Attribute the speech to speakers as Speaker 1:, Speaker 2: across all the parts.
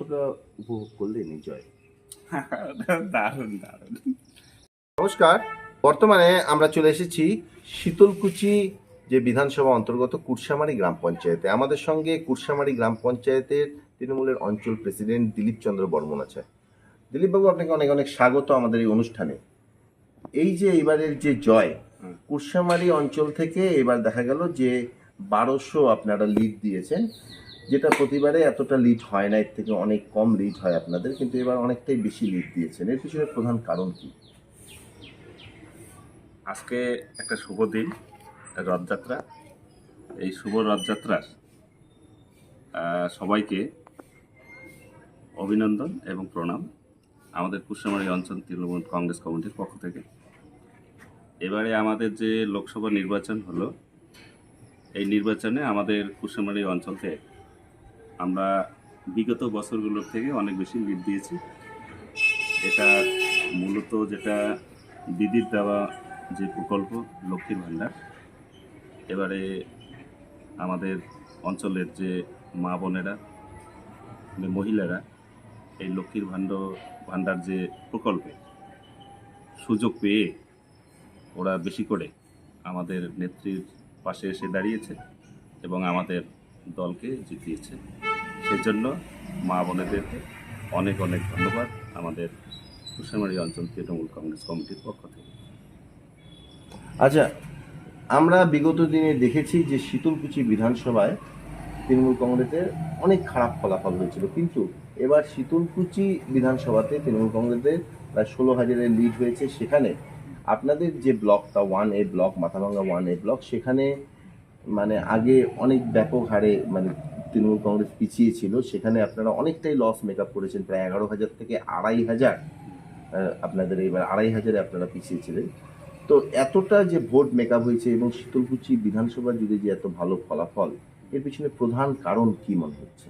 Speaker 1: কতটা উপভোগ করলেন এই জয়?
Speaker 2: দারুণ দারুণ।
Speaker 1: নমস্কার। বর্তমানে আমরা চলে এসেছি শীতলকুচি যে বিধানসভা অন্তর্গত কুরসামারি গ্রাম পঞ্চায়েতে। আমাদের সঙ্গে কুরসামারি গ্রাম পঞ্চায়েতের তৃণমূলের অঞ্চল প্রেসিডেন্ট দিলীপ চন্দ্র বর্মন আছে। দিলীপবাবু আপনাকে অনেক অনেক স্বাগত আমাদের এই অনুষ্ঠানে। এই যে এবারের যে জয়। কুরসামারি অঞ্চল থেকে এবার দেখা গেল যে বারোশো আপনারা লিড দিয়েছেন। যেটা প্রতিবারে এতটা লিড হয় না, এর থেকে অনেক কম লিড হয় আপনাদের, কিন্তু এবার অনেকটাই বেশি লিড দিয়েছেন। এর পিছনে প্রধান কারণ কি?
Speaker 2: আজকে একটা শুভ দিন রথযাত্রা। এই শুভ রথযাত্রার সবাইকে অভিনন্দন এবং প্রণাম। আমাদের কুশামারী অঞ্চল তৃণমূল কংগ্রেস কমিটির পক্ষ থেকে। এবারে আমাদের যে লোকসভা নির্বাচন হলো, এই নির্বাচনে আমাদের কুশামারী অঞ্চলতে আমরা বিগত বছরগুলোর থেকে অনেক বেশি লিড দিয়েছি। এটা মূলত যেটা দিদির দেওয়া যে প্রকল্প, লক্ষ্মীর ভাণ্ডার। এবারে আমাদের অঞ্চলের যে মা বোনেরা মহিলারা, এই লক্ষ্মীর ভাণ্ড, ভাণ্ডার যে প্রকল্পে সুযোগ পেয়ে ওরা বেশি করে আমাদের নেত্রীর পাশে এসে দাঁড়িয়েছে এবং আমাদের দলকে জিতিয়েছে। সেজন্য মা বোনেদেরকে অনেক অনেক ধন্যবাদ আমাদের কুশামারী অঞ্চল তৃণমূল কংগ্রেস কমিটির পক্ষ থেকে।
Speaker 1: আচ্ছা আমরা বিগত দিনে দেখেছি যে শীতলকুচি বিধানসভায় তৃণমূল কংগ্রেসের অনেক খারাপ ফলাফল হয়েছিল, কিন্তু এবার শীতলকুচি বিধানসভাতে তৃণমূল কংগ্রেসের প্রায় ষোলো হাজারের লিড হয়েছে। সেখানে আপনাদের যে ব্লকটা one A block Mathabhanga one A block সেখানে মানে আগে অনেক ব্যাপক হারে মানে তৃণমূল কংগ্রেস পিছিয়ে ছিল, সেখানে আপনারা অনেকটাই লস মেকআপ করেছেন, প্রায় এগারো হাজার থেকে আড়াই হাজার আপনাদের এবার আড়াই হাজারে আপনারা পিছিয়ে ছিলেন। তো এতটা যে ভোট মেকআপ হয়েছে এবং শীতলকুচি বিধানসভা জুড়ে যে এত ভালো ফলাফল, এর পিছনে প্রধান কারণ কি মনে হচ্ছে?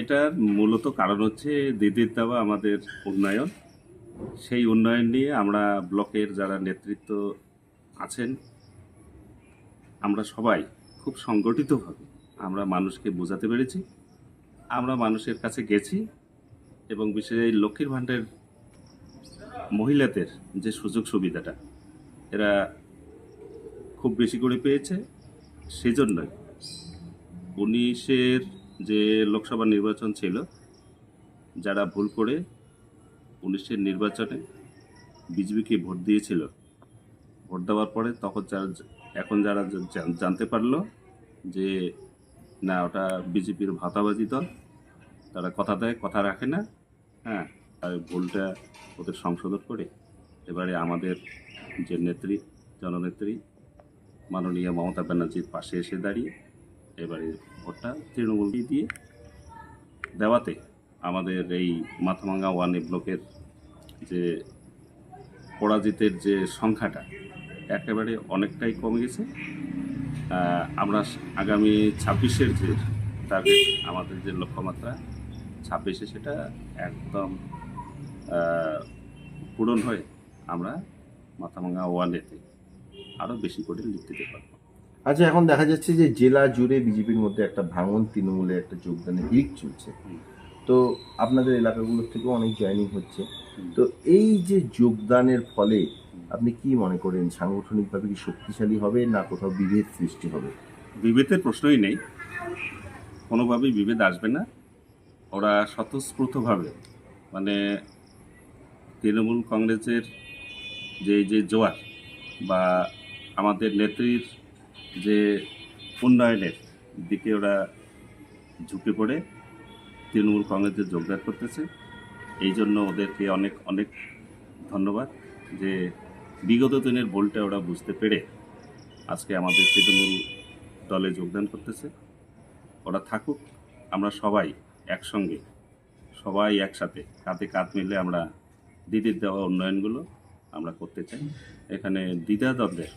Speaker 2: এটার মূলত কারণ হচ্ছে দিদির দেওয়া আমাদের উন্নয়ন। সেই উন্নয়ন নিয়ে আমরা ব্লকের যারা নেতৃত্ব আছেন, আমরা সবাই খুব সংগঠিতভাবে আমরা মানুষকে বোঝাতে পেরেছি, আমরা মানুষের কাছে গেছি এবং বিশেষ এই লক্ষ্মীর ভাণ্ডার মহিলাদের যে সুযোগ সুবিধাটা, এরা খুব বেশি করে পেয়েছে। সেজন্যই উনিশের যে লোকসভা নির্বাচন ছিল, যারা ভুল করে উনিশের নির্বাচনে বিজেপিকে ভোট দিয়েছিল, ভোট দেওয়ার পরে তখন যারা এখন যারা জানতে পারল যে না, ওটা বিজেপির ভাতাবাজি দল। তারা কথা দেয়, কথা রাখে না। হ্যাঁ আর ভুলটা ওদের সংশোধন করে। এবারে আমাদের যে নেত্রী, জননেত্রী, মাননীয় মমতা ব্যানার্জির পাশে এসে দাঁড়িয়ে এবারে ভোটটা তৃণমূলকে দিয়ে দেওয়াতে আমাদের এই মাথাভাঙ্গা ওয়ান ব্লকের যে পরাজিতের যে সংখ্যাটা, একেবারে অনেকটাই কমে গেছে। আমরা আগামী ছাব্বিশের যে টার্গেট আমাদের যে লক্ষ্যমাত্রা ছাব্বিশে সেটা একদম পূরণ হয়ে আমরা মাথাভাঙ্গা ওয়ানেতে আরও বেশি করে লিখ দিতে পারব।
Speaker 1: আচ্ছা এখন দেখা যাচ্ছে যে জেলা জুড়ে বিজেপির মধ্যে একটা ভাঙন তৃণমূলে একটা যোগদানের হিক চলছে। তো আপনাদের এলাকাগুলোর থেকেও অনেক জয়েনিং হচ্ছে। তো এই যে যোগদানের ফলে আপনি কি মনে করেন, সাংগঠনিকভাবে কি শক্তিশালী হবে না কোথাও বিভেদ সৃষ্টি হবে?
Speaker 2: বিভেদের প্রশ্নই নেই। কোনোভাবেই বিভেদ আসবে না। ওরা স্বতঃস্ফূর্তভাবে মানে তৃণমূল কংগ্রেসের যে যে জোয়ার বা আমাদের নেত্রীর যে উন্নয়নের দিকে ওরা ঝুঁকে পড়ে, তৃণমূল কংগ্রেসে যোগদান করতেছে। এই জন্য ওদেরকে অনেক অনেক ধন্যবাদ যে বিগত দিনের ভুলটা ওরা বুঝতে পেরে আজকে আমাদের তৃণমূল দলে যোগদান করতেছে। ওরা থাকুক, আমরা সবাই একসঙ্গে, সবাই একসাথে কাঁধে কাঁধ মিলে আমরা দিদির দেওয়া উন্নয়নগুলো আমরা করতে চাই। এখানে দ্বিধা দ্বন্দ্বের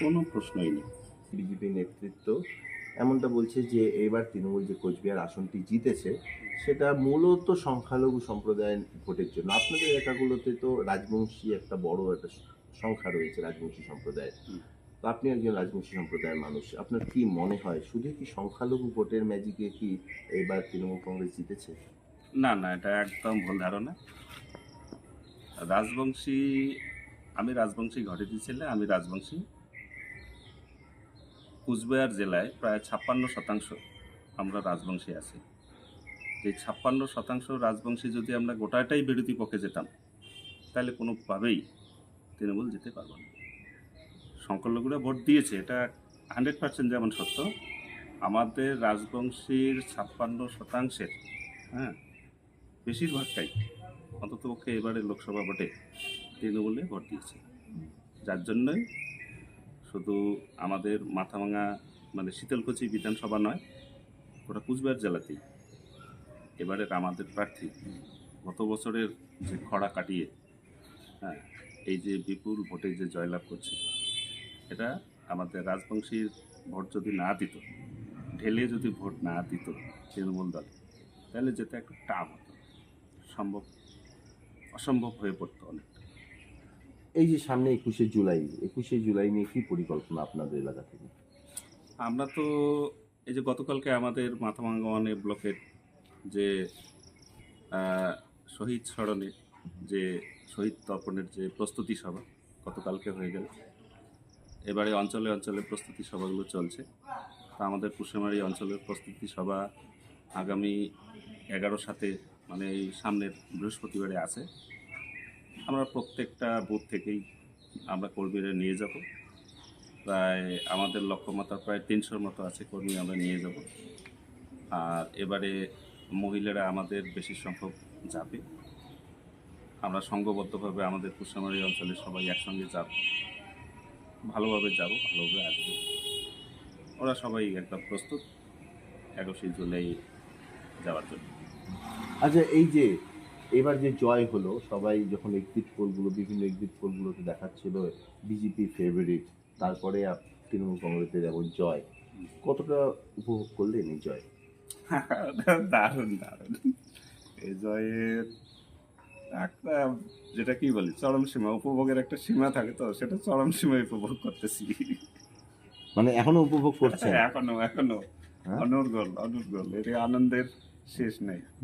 Speaker 2: কোনো প্রশ্নই নেই।
Speaker 1: বিজেপি নেতৃত্ব এমনটা বলছে যে এবার তৃণমূল যে কোচবিহার আসনটি জিতেছে, সেটা মূলত সংখ্যালঘু সম্প্রদায়ের ভোটের জন্য। আপনাদের এলাকাগুলোতে তো রাজবংশী একটা বড় একটা সংখ্যা রয়েছে রাজবংশী সম্প্রদায়ের। তো আপনি একজন রাজবংশী সম্প্রদায়ের মানুষ আপনার কি মনে হয় শুধু কি সংখ্যালঘু ভোটের ম্যাজিকে কি এবার তৃণমূল কংগ্রেস জিতেছে?
Speaker 2: না না এটা একদম ভুল ধারণা। রাজবংশী আমি রাজবংশী ঘরেরই ছেলে আমি রাজবংশী। কুচবিহার জেলায় প্রায় ছাপ্পান্ন শতাংশ আমরা রাজবংশী আছি। এই ছাপ্পান্ন শতাংশ রাজবংশী যদি আমরা গোটাটাই বিরোধী পক্ষে যেতাম তাহলে কোনোভাবেই তৃণমূল যেতে পারব না। সংখ্যালঘুরা ভোট দিয়েছে, এটা হান্ড্রেড পার্সেন্ট যেমন সত্য। আমাদের রাজবংশীর ছাপ্পান্ন শতাংশের হ্যাঁ বেশিরভাগটাই অন্তত পক্ষে এবারে লোকসভা ভোটে তৃণমূলে ভোট দিয়েছে। যার জন্যই শুধু আমাদের মাথাভাঙা মানে শীতলকুচি বিধানসভা নয় ওটা কুচবিহার জেলাতেই এবারের আমাদের প্রার্থী গত বছরের যে খরা কাটিয়ে হ্যাঁ এই যে বিপুল ভোটে যে জয়লাভ করছে এটা আমাদের রাজবংশীর ভোট যদি না দিত ঢেলে যদি ভোট না দিত তৃণমূল দল তাহলে যেতে একটু টাফ হতো। সম্ভব অসম্ভব হয়ে পড়তো অনেক
Speaker 1: এই যে সামনে একুশে জুলাই একুশে জুলাই নিয়ে কি পরিকল্পনা আপনাদের এলাকা থেকে?
Speaker 2: আমরা তো এই যে গতকালকে আমাদের মাথাভাঙ্গনে ব্লকের যে শহীদ স্মরণে যে শহীদ তর্পণের যে প্রস্তুতি সভা, গতকালকে হয়ে গেল। এবারে অঞ্চলে অঞ্চলে প্রস্তুতি সভাগুলো চলছে। তা আমাদের কুশমারি অঞ্চলের প্রস্তুতি সভা আগামী এগারো সাথে মানে এই সামনের বৃহস্পতিবারে আছে। আমরা প্রত্যেকটা বুথ থেকেই আমরা কর্মীরা নিয়ে যাব। প্রায় আমাদের লক্ষ্যমাত্রা প্রায় তিনশোর মতো আছে কর্মী আমরা নিয়ে যাব। আর এবারে মহিলারা আমাদের বেশি সংখ্যক যাবে। আমরা সংঘবদ্ধভাবে আমাদের কুশামারি অঞ্চলে সবাই একসঙ্গে যাব। ভালোভাবে যাব ভালোভাবে আসব। ওরা সবাই একদম প্রস্তুত। একুশে জুলাই যাওয়ার জন্য।
Speaker 1: আচ্ছা এই যে এবার যে জয় হলো সবাই যখন এক্সিট পোলগুলো বিভিন্ন এক্সিট পোলগুলোতে দেখাচ্ছিল বিজেপি ফেভারিট তারপরে তৃণমূল কংগ্রেসের এমন জয় কতটা উপভোগ করলেন এই জয়?
Speaker 2: দারুণ দারুণ। এই জয়ের একটা যেটা কি বলি চরম সীমা উপভোগের একটা সীমা থাকে তো সেটা চরম সীমায় উপভোগ করতেছি।
Speaker 1: মানে এখনও উপভোগ
Speaker 2: করছে এখনও
Speaker 1: এখনও।
Speaker 2: অনুর্গল অনুর্গল এটা আনন্দের শেষ নেই।